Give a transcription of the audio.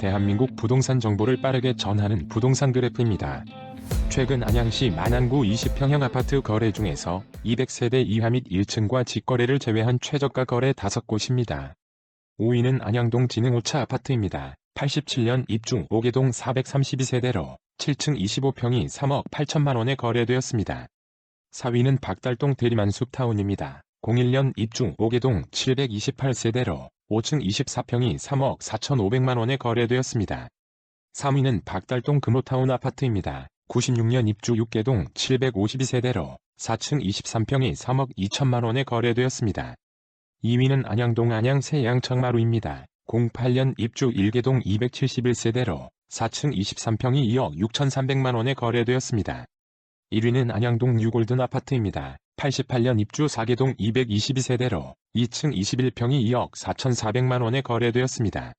대한민국 부동산 정보를 빠르게 전하는 부동산 그래프입니다. 최근 안양시 만안구 20평형 아파트 거래 중에서 200세대 이하 및 1층과 직거래를 제외한 최저가 거래 5곳입니다. 5위는 안양동 진흥 5차 아파트입니다. 87년 입주 5개동 432세대로 7층 25평이 3억 8천만 원에 거래되었습니다. 4위는 박달동 대리만숲 타운입니다. 01년 입주 5개동 728세대로 5층 24평이 3억 4천5백만 원에 거래되었습니다. 3위는 박달동 금호타운 아파트입니다. 96년 입주 6개동 752세대로 4층 23평이 3억 2천만 원에 거래되었습니다. 2위는 안양동 안양 세양청마루입니다. 08년 입주 1개동 271세대로 4층 23평이 2억 6천3백만 원에 거래되었습니다. 1위는 안양동 뉴골든 아파트입니다. 88년 입주 4개동 222세대로 2층 21평이 2억 4,400만 원에 거래되었습니다.